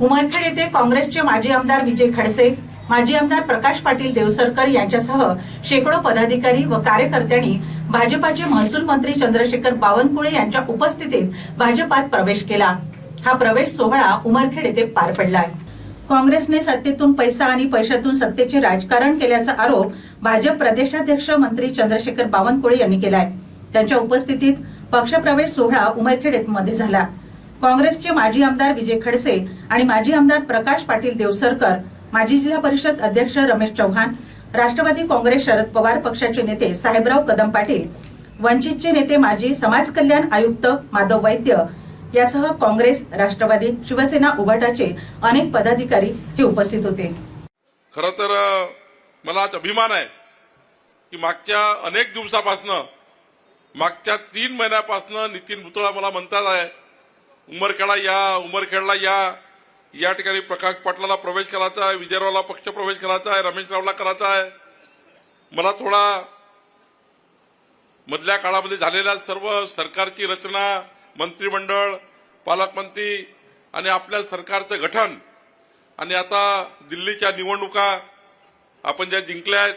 उमरखेड येथे काँग्रेसचे माजी आमदार विजय खडसे माजी आमदार प्रकाश पाटील देवसरकर यांच्यासह शेकडो पदाधिकारी व कार्यकर्त्यांनी भाजपाचे महसूल मंत्री चंद्रशेखर बावनकुळे यांच्या उपस्थितीत भाजपात प्रवेश केला. हा प्रवेश सोहळा उमरखेड येथे पार पडलाय. काँग्रेसने सत्तेतून पैसा आणि पैशातून सत्तेचे राजकारण केल्याचा आरोप भाजप प्रदेशाध्यक्ष मंत्री चंद्रशेखर बावनकुळे यांनी केलाय. त्यांच्या उपस्थितीत पक्षप्रवेश सोहळा उमरखेडमध्ये झाला. काँग्रेसचे माजी आमदार विजय खडसे आणि माजी आमदार प्रकाश पाटील देवसरकर माजी जिल्हा परिषद अध्यक्ष रमेश चव्हाण राष्ट्रवादी काँग्रेस शरद पवार पक्षाचे नेते साहेबराव कदम पाटील वंचितचे नेते माजी समाज कल्याण आयुक्त माधव वैद्य यासह काँग्रेस राष्ट्रवादी शिवसेना उभाटाचे अनेक पदाधिकारी हे उपस्थित होते. खर तर मला आज अभिमान आहे की मागच्या अनेक दिवसापासनं मागच्या तीन महिन्यापासनं नितीन भुतळा मला म्हणतात आहे उमरखेडा या उमरखेडला या. या ठिकाणी प्रकाश पाटलाला प्रवेश करायचा आहे विजयरावला पक्ष प्रवेश करायचा आहे रमेशरावला करायचा आहे. मला थोडा मधल्या काळामध्ये झालेल्या सर्व सरकारची रचना मंत्रिमंडळ पालकमंत्री आणि आपल्या सरकारचं गठन आणि आता दिल्लीच्या निवडणुका आपण ज्या जिंकल्या आहेत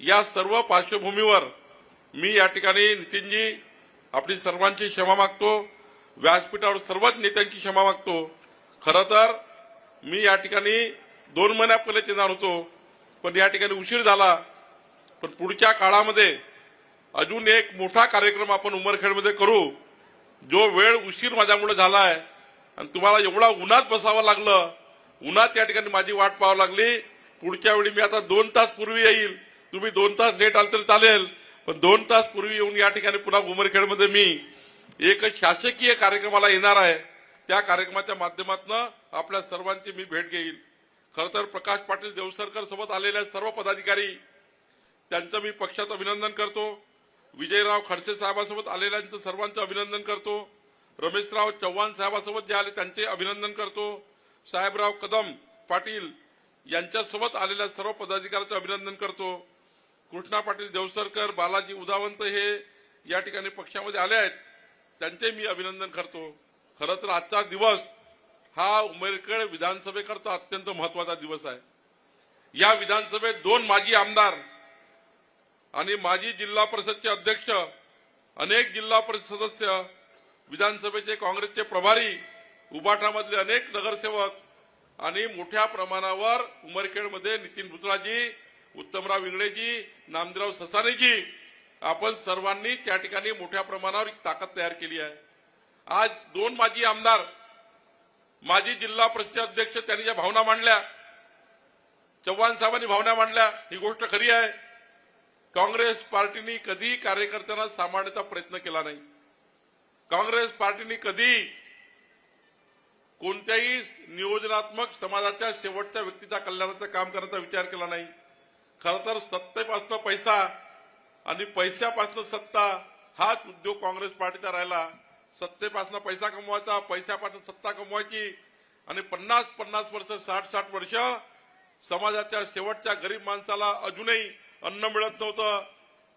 या सर्व पार्श्वभूमीवर मी या ठिकाणी नितीनजी आपली सर्वांची क्षमा मागतो. व्यासपीठावर सर्वच नेत्यांची क्षमा मागतो. खरं तर मी या ठिकाणी दोन महिन्यापहिले येणार होतो पण या ठिकाणी उशीर झाला. पण पुढच्या काळामध्ये अजून एक मोठा कार्यक्रम आपण उमरखेडमध्ये करू. जो वेळ उशीर माझ्यामुळे झालाय आणि तुम्हाला एवढा उन्हात बसावं लागलं उन्हात या ठिकाणी माझी वाट पाहावं लागली. पुढच्या वेळी मी आता दोन तास पूर्वी येईल. तुम्ही दोन तास लेट आल तरी चालेल पण दोन तास पूर्वी येऊन या ठिकाणी पुन्हा उमरखेडमध्ये मी एक शासकीय कार्यक्रमाला येणार आहे. त्या कार्यक्रमाच्या माध्यमातून आपल्या सर्वांची मी भेट घेईल खरं तर प्रकाश पाटील देवसरकर सोबत आलेल्या सर्व पदाधिकारी त्यांचं मी पक्षाचं अभिनंदन करतो. विजयराव खडसे साहेबांसोबत आलेल्यांचं सर्वांचं अभिनंदन करतो. रमेशराव चव्हाण साहेबांसोबत जे आले त्यांचे अभिनंदन करतो. साहेबराव कदम पाटील यांच्यासोबत आलेल्या सर्व पदाधिकाऱ्यांचं अभिनंदन करतो. कृष्णा पाटील देवसरकर बालाजी उदावंत हे या ठिकाणी पक्षामध्ये आले आहेत. त्यांचे मी अभिनंदन करतो. खरं तर आजचा दिवस हा उमेरखेड विधानसभेकरता अत्यंत महत्त्वाचा दिवस आहे. या विधानसभेत दोन माजी आमदार आणि माजी जिल्हा परिषदचे अध्यक्ष अनेक जिल्हा परिषद सदस्य विधानसभेचे काँग्रेसचे प्रभारी उबाठामधले अनेक नगरसेवक आणि मोठ्या प्रमाणावर उमरखेडमध्ये नितीन भुतळाजी उत्तमराव इंगळेजी नामदेवराव ससानेजी आपण सर्वांनी त्या ठिकाणी मोठ्या प्रमाणावर एक ताकद तयार केली आहे. आज दोन माजी आमदार माजी जिल्हा परिषद अध्यक्ष त्यांनी ज्या भावना मांडल्या चव्हाण साहेबांनी भावना मांडल्या ही गोष्ट खरी आहे. काँग्रेस पार्टीने कधी कार्यकर्त्यांना सांभाळण्याचा प्रयत्न केला नाही. काँग्रेस पार्टीने कधी कोणत्याही नियोजनात्मक समाजाच्या शेवटच्या व्यक्तीच्या कल्याणाचं काम करण्याचा विचार केला नाही. खरं तर सत्तेपासून पैसा आणि पैशापासनं सत्ता हाच उद्योग काँग्रेस पार्टीचा राहिला. सत्तेपासनं पैसा कमवायचा पैशापासून सत्ता कमवायची. आणि पन्नास पन्नास वर्ष साठ साठ वर्ष समाजाच्या शेवटच्या गरीब माणसाला अजूनही अन्न मिळत नव्हतं.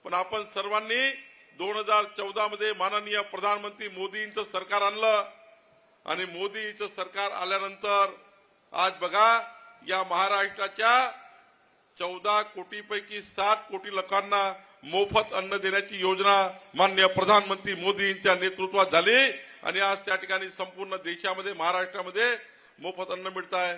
पण आपण सर्वांनी दोन हजार चौदा मध्ये माननीय प्रधानमंत्री मोदींचं सरकार आणलं. आणि मोदीचं सरकार आल्यानंतर आज बघा या महाराष्ट्राच्या चौदा कोटीपैकी सात कोटी लोकांना मोफत अन्न देण्याची योजना मान्य प्रधानमंत्री मोदींच्या नेतृत्वात झाली. आणि आज त्या ठिकाणी संपूर्ण देशामध्ये महाराष्ट्रामध्ये मोफत अन्न मिळत आहे.